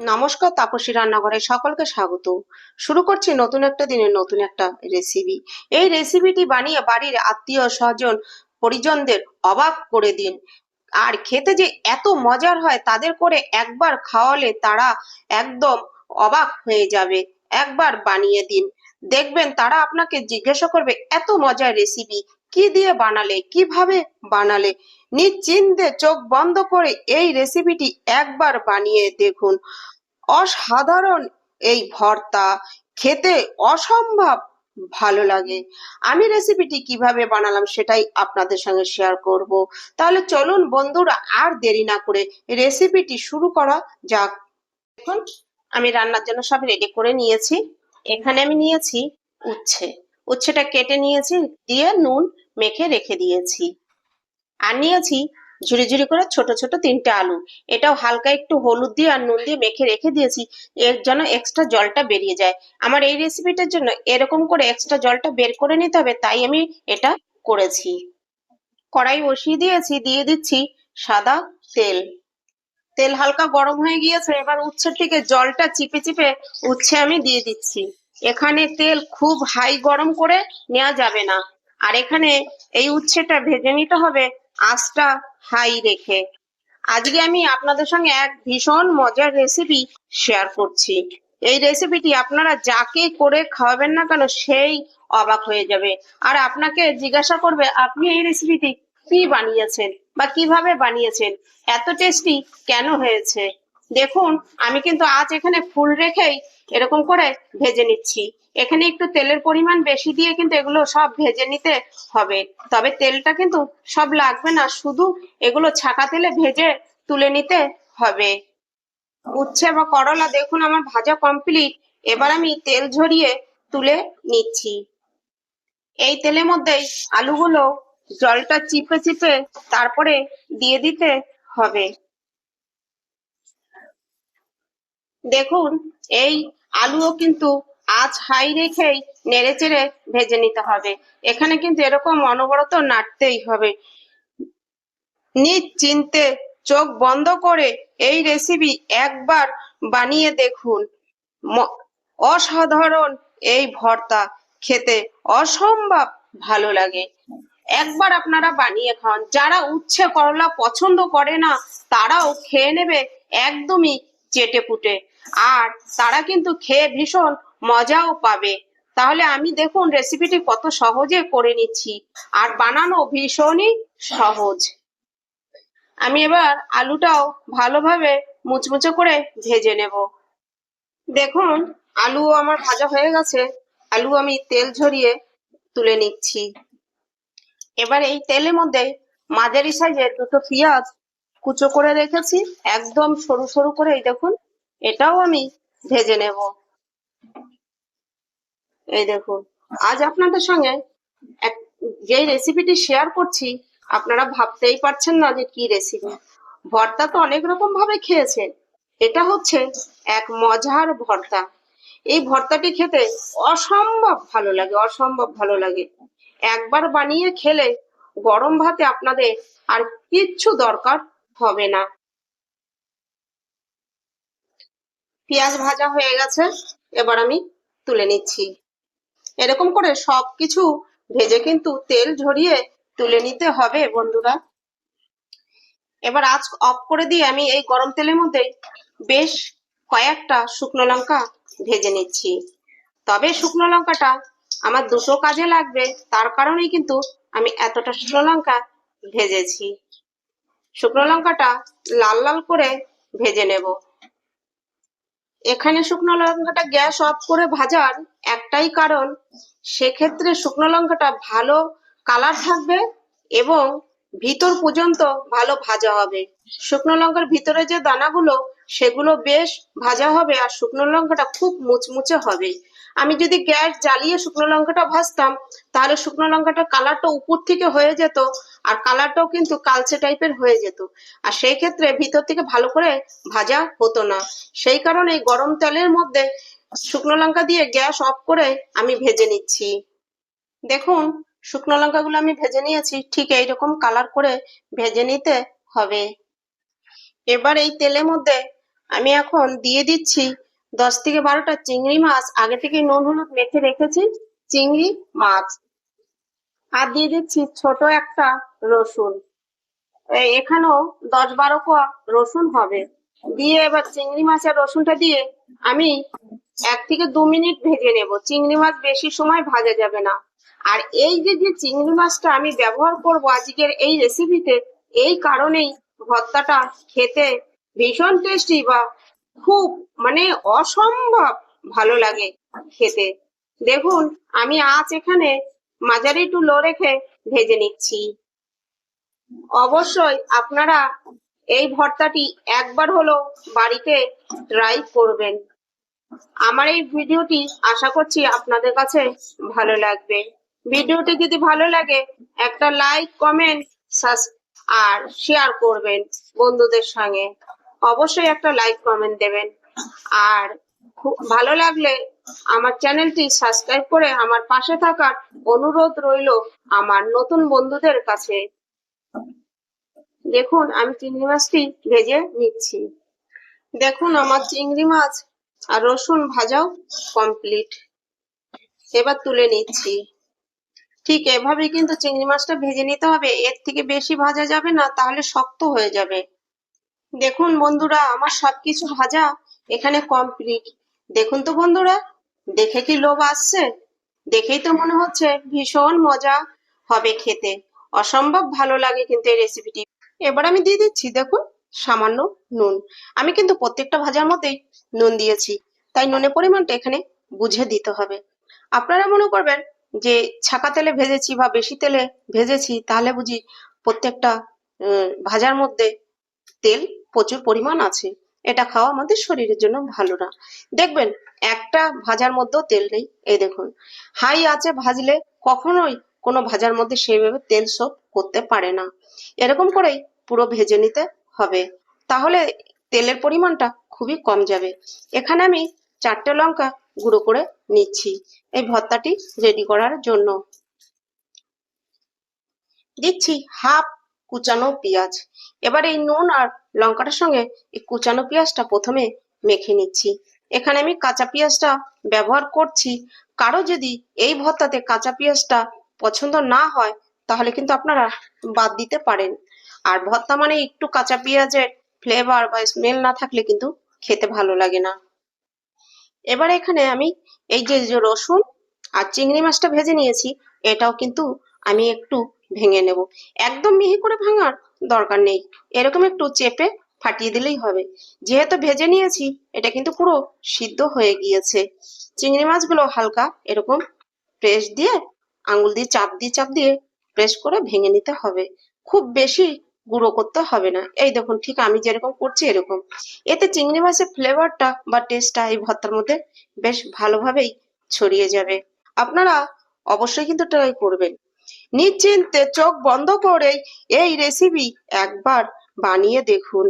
নমস্কার, তাপসী রান্নাঘরে সকলকে স্বাগত। শুরু করছি নতুন একটা দিনের নতুন একটা রেসিপি এই রেসিপিটি বানিয়ে বাড়ির আত্মীয় স্বজন, পরিজনদের অবাক করে দিন। আর খেতে যে এত মজার হয়, তাদের করে একবার খাওয়ালে তারা একদম অবাক হয়ে যাবে। একবার বানিয়ে দিন। দেখবেন তারা আপনাকে জিজ্ঞাসা করবে, এত মজার রেসিপি কি দিয়ে বানালে, কীভাবে বানালে? নিশ্চিন্তে চোখ বন্ধ করে এই রেসিপিটি একবার বানিয়ে দেখুন। অসাধারণ এই ভর্তা। খেতে অসম্ভব ভালো লাগে। আমি রেসিপিটি কীভাবে বানালাম সেটাই আপনাদের সঙ্গে শেয়ার করব। তাহলে চলুন বন্ধুরা, আর দেরি না করে রেসিপিটি শুরু করা যাক। এখন আমি রান্নার জন্য সব রেডি করে নিয়েছি। এখানে আমি নিয়েছি উচ্ছে। উচ্ছেটা কেটে নিয়েছি, দিয়ে নুন মেখে রেখে দিয়েছি। আর নিয়েছি ঝুড়ি ঝুড়ি করে ছোট ছোট তিনটে আলু। এটাও হালকা একটু হলুদ দিয়ে আর নুন দিয়ে মেখে রেখে দিয়েছি, এর জন্য এক্সট্রা জলটা বেরিয়ে যায়। আমার এই রেসিপিটার জন্য এরকম করে এক্সট্রা জলটা বের করে নিতে হবে, তাই আমি এটা করেছি। কড়াই বসিয়ে দিয়েছি, দিয়ে দিচ্ছি সাদা তেল। তেল হালকা গরম হয়ে গিয়েছে, এবার উচ্ছের থেকে জলটা চিপে চিপে উচ্ছে আমি দিয়ে দিচ্ছি। এখানে তেল খুব হাই গরম করে নেওয়া যাবে না। আর এখানে এই উচ্ছেটা ভেজে নিতে হবে, আঁচটা হাই রেখে। আজকে আমি আপনাদের সঙ্গে এক ভীষণ মজার রেসিপি শেয়ার করছি। এই রেসিপিটি আপনারা যাকে করে খাওয়াবেন না কেন সেই অবাক হয়ে যাবে। আর আপনাকে জিজ্ঞাসা করবে, আপনি এই রেসিপিটি কি বানিয়েছেন বা কীভাবে বানিয়েছেন? এত টেস্টি কেন হয়েছে? দেখুন, আমি কিন্তু আজ এখানে ফুল রেখেই এরকম করে ভেজে নিচ্ছি। এখানে একটু তেলের পরিমাণ বেশি দিয়ে কিন্তু এগুলো সব ভেজে নিতে হবে। তবে তেলটা কিন্তু সব লাগবে না, শুধু এগুলো ছাকা তেলে ভেজে তুলে নিতে হবে। উচ্ছে বা করলা, দেখুন আমার ভাজা কমপ্লিট এবার আমি তেল ঝরিয়ে তুলে নিচ্ছি। এই তেলের মধ্যেই আলুগুলো জলটা চিপে চিপে তারপরে দিয়ে দিতে হবে। দেখুন, এই আলুও কিন্তু আজ হাই রেখেই নেড়ে চেড়ে ভেজে নিতে হবে। এখানে কিন্তু এরকম অনবরত নাড়তেই হবে। নিশ্চিন্তে চোখ বন্ধ করে এই রেসিপি একবার বানিয়ে দেখুন। অসাধারণ এই ভর্তা। খেতে অসম্ভব ভালো লাগে। একবার আপনারা বানিয়ে খান। যারা উচ্ছে করলা পছন্দ করে না, তারাও খেয়ে নেবে একদমই চেটে পুটে আর তারা কিন্তু খেয়ে ভীষণ মজাও পাবে। তাহলে আমি দেখুন রেসিপিটি কত সহজে করে নিচ্ছি। আর বানানো ভীষণই সহজ। আমি এবার আলুটাও ভালোভাবে মুচমুচে করে ভেজে নেব। দেখুন, আলু আমার ভাজা হয়ে গেছে। আলু আমি তেল ঝরিয়ে তুলে নিচ্ছি। এবার এই তেলের মধ্যে মাঝারি সাইজের দুটো পেঁয়াজ কুচো করে রেখেছি। একদম সরু সরু করে এই দেখুন এটাও আমি ভেজে নেব। এই দেখুন, আজ আপনাদের সঙ্গে এক যে রেসিপিটি শেয়ার করছি, আপনারা ভাবতেই পারছেন না যে কি রেসিপি ভর্তা তো অনেক রকম ভাবে খেয়েছেন। এটা হচ্ছে এক মজার ভর্তা। এই ভর্তাটি খেতে অসম্ভব ভালো লাগে, অসম্ভব ভালো লাগে। একবার বানিয়ে খেলে গরম ভাতে আপনাদের আর কিচ্ছু দরকার হবে না। পেঁয়াজ ভাজা হয়ে গেছে, এবার আমি তুলে নিচ্ছি। এরকম করে সবকিছু ভেজে কিন্তু তেল ঝরিয়ে তুলে নিতে হবে বন্ধুরা। এবার আজ অফ করে দিয়ে আমি এই গরম তেলের মধ্যে বেশ কয়েকটা শুকনো লঙ্কা ভেজে নিচ্ছি। তবে শুকনো লঙ্কাটা আমার দুটো কাজে লাগবে, তার কারণেই কিন্তু আমি এতটা শুকনো লঙ্কা ভেজেছি। শুকনো লঙ্কাটা লাল লাল করে ভেজে নেব। এখানে শুকনো লঙ্কাটা গ্যাস অফ করে ভাজার একটাই কারণ, সেক্ষেত্রে শুকনো লঙ্কাটা ভালো কালার থাকবে এবং ভিতর পর্যন্ত ভালো ভাজা হবে। শুকনো লঙ্কার ভিতরে যে দানাগুলো, সেগুলো বেশ ভাজা হবে আর শুকনো লঙ্কাটা খুব মুচমুচে হবে। আমি যদি গ্যাস জ্বালিয়ে শুকনো লঙ্কাটা ভাজতাম, তাহলে শুকনো লঙ্কাটা কালারটা উপর থেকে হয়ে যেত আর কালারটাও কিন্তু কালচে টাইপের হয়ে যেত। আর সেই ক্ষেত্রে ভিতর থেকে ভালো করে ভাজা হতো না। সেই কারণে গরম তেলের মধ্যে শুকনো লঙ্কা দিয়ে গ্যাস অফ করে আমি ভেজে নিচ্ছি। দেখুন, শুকনো লঙ্কাগুলো আমি ভেজে নিয়েছি, ঠিক এইরকম কালার করে ভেজে নিতে হবে। এবার এই তেলের মধ্যে আমি এখন দিয়ে দিচ্ছি দশ থেকে বারোটা চিংড়ি মাছ, আগে থেকে নুন হলুদ মেখে রেখেছি, চিংড়ি মাছ। আর দিয়ে দিচ্ছি ছোট একটা রসুন। এখানেও দশ বারো কোয়া রসুন হবে। দিয়ে এবার চিংড়ি মাছের রসুনটা দিয়ে আমি এক থেকে দু মিনিট ভেজে নেব। চিংড়ি মাছ বেশি সময় ভাজা যাবে না। আর এই যে যে চিংড়ি মাছটা আমি ব্যবহার করব আজকের এই রেসিপিতে এই কারণেই ভর্তাটা খেতে ভীষণ টেস্টি বা খুব মানে অসম্ভব ভালো লাগে খেতে। দেখুন, আমি আজ এখানে মাঝারি টু লো রেখে ভেজে নিচ্ছি। অবশ্যই আপনারা এই ভর্তাটি একবার হলো বাড়িতে ট্রাই করবেন। আমার এই ভিডিওটি আশা করছি আপনাদের কাছে ভালো লাগবে। ভিডিওটি যদি ভালো লাগে, একটা লাইক কমেন্ট আর শেয়ার করবেন বন্ধুদের সঙ্গে। অবশ্যই একটা লাইক কমেন্ট দেবেন। আর খুব ভালো লাগলে আমার চ্যানেলটি সাবস্ক্রাইব করে আমার পাশে থাকার অনুরোধ রইল আমার নতুন বন্ধুদের কাছে। দেখুন, আমি চিংড়ি মাছটি ভেজে নিচ্ছি। দেখুন, আমার চিংড়ি মাছ আর রসুন ভাজাও কমপ্লিট এবার তুলে নিচ্ছি। ঠিক এভাবে কিন্তু চিংড়ি মাছটা ভেজে নিতে হবে। এর থেকে বেশি ভাজা যাবে না, তাহলে শক্ত হয়ে যাবে। দেখুন বন্ধুরা, আমার সবকিছু ভাজা এখানে কমপ্লিট দেখুন তো বন্ধুরা, দেখে কি লোভ আসছে? দেখেই তো মনে হচ্ছে ভীষণ মজা হবে খেতে। অসম্ভব ভালো লাগে কিন্তু এই রেসিপিটি এবার আমি দিয়ে দিচ্ছি, দেখুন, সামান্য নুন। আমি কিন্তু প্রত্যেকটা ভাজার মধ্যেই নুন দিয়েছি, তাই নুনের পরিমাণটা এখানে বুঝে দিতে হবে। আপনারা মনে করবেন যে ছাকা তেলে ভেজেছি বা বেশি তেলে ভেজেছি, তাহলে বুঝি প্রত্যেকটা ভাজার মধ্যে তেল প্রচুর পরিমাণ আছে। এটা খাওয়া আমাদের শরীরের জন্য ভালো না। দেখবেন, একটা ভাজার মধ্যেও তেল নেই। এই দেখুন, হাই আছে ভাজলে কখনোই কোনো ভাজার মধ্যে সেইভাবে তেল সোপ করতে পারে না। এরকম করেই পুরো ভেজে নিতে হবে। তাহলে তেলের পরিমাণটা খুবই কম যাবে। এখানে আমি চারটে লঙ্কা গুঁড়ো করে নিচ্ছি। এই ভর্তাটি রেডি করার জন্য। দিচ্ছি হাফ কুচানো পেঁয়াজ। এবার এই নুন আর লঙ্কাটার সঙ্গে এই কুচানো পেঁয়াজটা প্রথমে মেখে নিচ্ছি। এখানে আমি কাঁচা পেঁয়াজটা ব্যবহার করছি। কারও যদি এই ভর্তাতে কাঁচা পেঁয়াজটা পছন্দ না হয়, তাহলে কিন্তু আপনারা বাদ দিতে পারেন। আর ভর্তা মানে একটু কাঁচা পেঁয়াজের ফ্লেভার বা স্মেল না থাকলে কিন্তু খেতে ভালো লাগে না। এবার এখানে আমি এই যে রসুন আর চিংড়ি মাছটা ভেজে নিয়েছি, এটাও কিন্তু আমি একটু ভেঙে নেব। একদম মিহি করে ভাঙার দরকার নেই। এরকম একটু চেপে ফাটিয়ে দিলেই হবে। যেহেতু ভেজে নিয়েছি, এটা কিন্তু পুরো সিদ্ধ হয়ে গিয়েছে। চিংড়ি মাছগুলো হালকা এরকম প্রেস দিয়ে, আঙুল দিয়ে চাপ দিয়ে চাপ দিয়ে প্রেস করে ভেঙে নিতে হবে। খুব বেশি গুঁড়ো করতে হবে না। এই দেখুন, ঠিক আমি যেরকম করছি এরকম। এতে চিংড়ি মাছের ফ্লেভারটা বা টেস্টটা এই ভর্তার মধ্যে বেশ ভালোভাবেই ছড়িয়ে যাবে। আপনারা অবশ্যই কিন্তু ট্রাই করবেন। নিশ্চিন্তে চোখ বন্ধ করে এই রেসিপি একবার বানিয়ে দেখুন।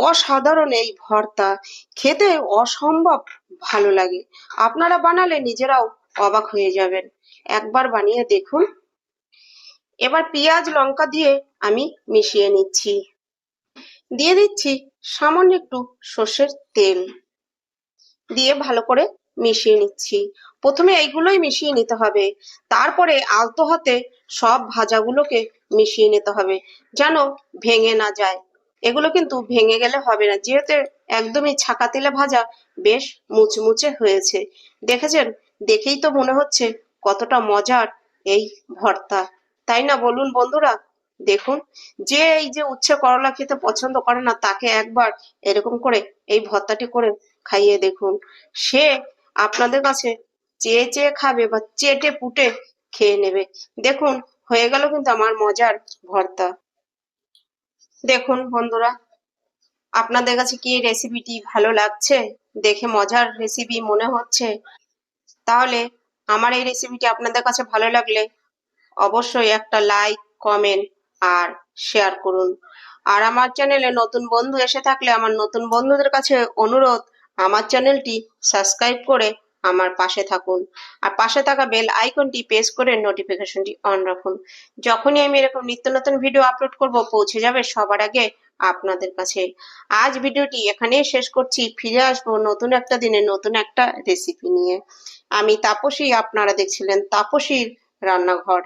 অসাধারণ এই ভর্তা। খেতে অসম্ভব ভালো লাগে। আপনারা বানালে নিজেরাও অবাক হয়ে যাবেন। একবার বানিয়ে দেখুন। এবার পেঁয়াজ, লঙ্কা দিয়ে আমি মিশিয়ে নিচ্ছি। দিয়ে দিচ্ছি সামান্য একটু সর্ষের তেল। দিয়ে ভালো করে মিশিয়ে নিচ্ছি। প্রথমে এইগুলোই মিশিয়ে নিতে হবে। তারপরে আলতো হাতে সব ভাজাগুলোকে মিশিয়ে নিতে হবে যেন ভেঙে না যায়। এগুলো কিন্তু ভেঙে গেলে হবে না। যেহেতু একদমই ছাকা তেলে ভাজা বেশ মুচমুচে হয়েছে। দেখেছেন? দেখেই তো মনে হচ্ছে কতটা মজার এই ভর্তা। তাই না বলুন বন্ধুরা? দেখুন, যে এই যে উচ্ছে করলা খেতে পছন্দ করে না, তাকে একবার এরকম করে এই ভর্তাটি করে খাইয়ে দেখুন। সে আপনাদের কাছে চেয়ে চেয়ে খাবে বা চেটে পুটে খেয়ে নেবে। দেখুন, হয়ে গেল কিন্তু আমার মজার ভর্তা। দেখুন বন্ধুরা, আপনাদের কাছে কি রেসিপিটি ভালো লাগছে? দেখে মজার রেসিপি মনে হচ্ছে? তাহলে আমার এই রেসিপিটি আপনাদের কাছে ভালো লাগলে অবশ্যই একটা লাইক কমেন্ট আর শেয়ার করুন। আর আমার চ্যানেলে নতুন বন্ধু এসে থাকলে, আমার নতুন বন্ধুদের কাছে অনুরোধ, আমার চ্যানেলটি সাবস্ক্রাইব করে আমার পাশে থাকুন। আর পাশে থাকা বেল আইকনটি প্রেস করে নোটিফিকেশনটি অন রাখুন। যখনই আমি এরকম নিত্য নতুন ভিডিও আপলোড করব, পৌঁছে যাবে সবার আগে আপনাদের কাছে। আজ ভিডিওটি এখানেই শেষ করছি। ফিরে আসব নতুন একটা দিনে নতুন একটা রেসিপি নিয়ে। আমি তাপসী, আপনারা দেখছিলেন তাপসীর রান্নাঘর।